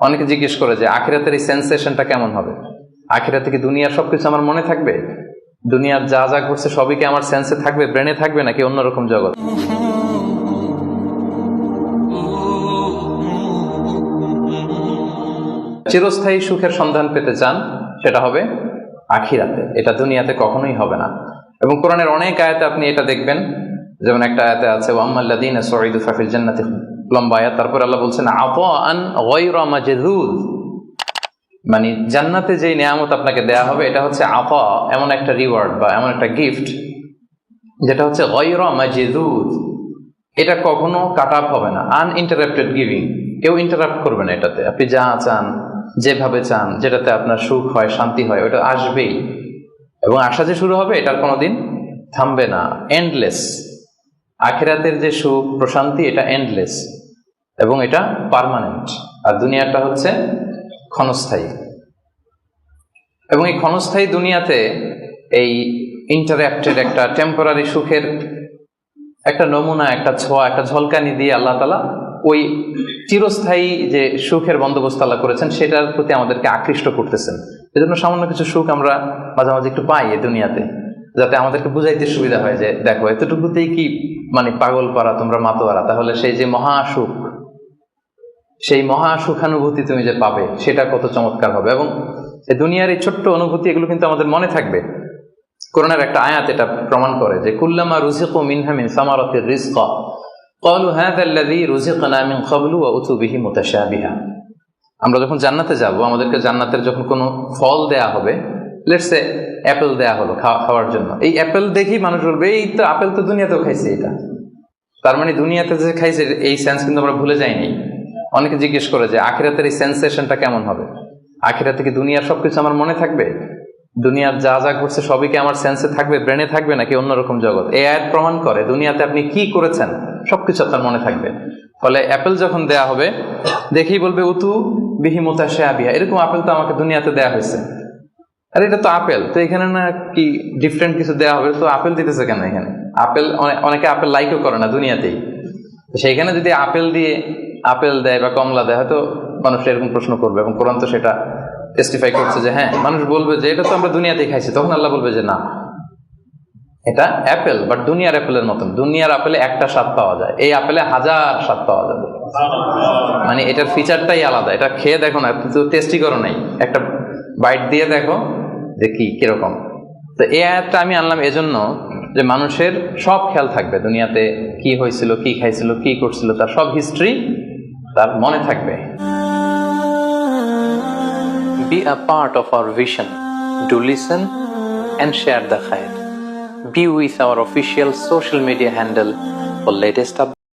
অনেকে জিজ্ঞেস করে যে আখিরাতের এই সেন্সেশনটা কেমন হবে? আখিরাতে কি দুনিয়ার সবকিছু আমার মনে থাকবে? দুনিয়ার যা যা ঘটছে সবই কি আমার সেন্সে থাকবে ব্রেনে থাকবে, নাকি অন্যরকম জগৎ? চিরস্থায়ী সুখের সন্ধান পেতে চান, সেটা হবে আখিরাতে। এটা দুনিয়াতে কখনোই হবে না। এবং কোরআনের অনেক আয়াতে আপনি এটা দেখবেন। যেমন একটা আয়াতে আছে ওয়াম্মাল্লাদিন সঈদু ফাফিল জান্নাতি লম্বা আয়াত, তারপর আল্লাহ বলছেন মাজদুদ। মানে জান্নাতে যে নিয়ামত আপনাকে দেয়া হবে, এটা হচ্ছে আফা এমন একটা রিওয়ার্ড বা এমন একটা গিফট যেটা হচ্ছে এটা কখনো কাট আপ হবে না আনইন্টারাপ্টেড গিভিং কেউ ইন্টারাপ্ট করবে না এটাতে। আপনি যা চান, যেভাবে চান, যেটাতে আপনার সুখ হয়, শান্তি হয়, ওটা আসবেই। এবং আসা যে শুরু হবে, এটার কোনোদিন থামবে না। এন্ডলেস আখেরাতের যে সুখ, প্রশান্তি, এটা এন্ডলেস এবং এটা পার্মানেন্ট আর দুনিয়াটা হচ্ছে ক্ষণস্থায়ী। এবং এই ক্ষণস্থায়ী দুনিয়াতে এই ইন্টারাক্টেড একটা টেম্পোরারি সুখের একটা নমুনা, একটা ছোঁয়া, একটা ঝলকানি দিয়ে আল্লাহ তালা ওই চিরস্থায়ী যে সুখের বন্দোবস্ত আল্লাহ করেছেন, সেটার প্রতি আমাদেরকে আকৃষ্ট করতেছেন। এজন্য সামান্য কিছু সুখ আমরা মাঝে মাঝে একটু পাই এই দুনিয়াতে, যাতে আমাদেরকে বুঝাইতে সুবিধা হয় যে, দেখো, এতটুকুতেই কি মানে পাগল পারা তোমরা মাতোয়ারা। তাহলে সেই যে মহা সুখ সেই মহা সুখানুভূতি তুমি যে পাবে সেটা কত চমৎকার হবে এবং এই দুনিয়ার এই ছোট্ট অনুভূতি এগুলো কিন্তু আমাদের মনে থাকবে কোরআনের একটা আয়াত এটা প্রমাণ করে যে কুল্লামা রুজিকু মিনহা মিন সামারাতির রিজকা قالوا هذا الذي رزقنا من قبل واتوا به متشابها আমরা যখন জান্নাতে যাব আমাদেরকে জান্নাতের যখন কোনো ফল দেয়া হবে লেটসে অ্যাপেল দেয়া হলো খাওয়া- খাওয়ার জন্য এই অ্যাপেল দেখি মানুষ বলবে এই তো আপেল তো দুনিয়াতেও খাইছে এটা তার মানে দুনিয়াতে যে খাইছে এই সেন্স কিন্তু আমরা ভুলে যাইনি অনেকে জিজ্ঞেস করে যে আখিরাতের এই সেন্সেশনটা কেমন হবে? আখিরাতে কি দুনিয়ার সবকিছু আমার মনে থাকবে? দুনিয়ার যা যা ঘটছে সবই কি আমার সেন্সে থাকবে ব্রেনে থাকবে নাকি অন্যরকম জগৎ? এ আয়াত প্রমাণ করে দুনিয়াতে আপনি কি করেছেন, সবকিছু আপনার মনে থাকবে। ফলে অ্যাপেল যখন দেয়া হবে, দেখেই বলবে, উতু বিহি মোতাশে আবিয়া এরকম আপেল তো আমাকে দুনিয়াতে দেয়া হয়েছে। আরে এটা তো আপেল তো এখানে না কি ডিফারেন্ট কিছু দেওয়া হবে? তো আপেল দিতেছে কেন এখানে? আপেল অনেকে আপেল লাইকও করে না দুনিয়াতেই। সেইখানে যদি আপেল দিয়ে আপেল দেয় বা কমলা দেয়, হয়তো মানুষ এরকম প্রশ্ন করবে এবং কোরআন তো সেটা টেস্টিফাই করছে যে হ্যাঁ মানুষ বলবে যে এটা তো আমরা দুনিয়াতেই খাইছি, তখন আল্লাহ বলবে যে না। এটা অ্যাপেল বাট দুনিয়ার অ্যাপেলের মতন। দুনিয়ার আপেলে একটা স্বাদ পাওয়া যায়, এই আপেলে হাজার স্বাদ পাওয়া যাবে। মানে এটার ফিচারটাই আলাদা। এটা খেয়ে দেখো না তো টেস্টি করো নাই। একটা বাইট দিয়ে দেখো যে কি, কীরকম। তো এই আয়াতটা আমি আনলাম এজন্য যে মানুষের সব খেয়াল থাকবে দুনিয়াতে কি হয়েছিল, কি খাইছিল, কি করছিল, তার সব হিস্ট্রি তার মনে থাকবে be a part of our vision do listen and share the khair. Be with our official social media handle for latest updates.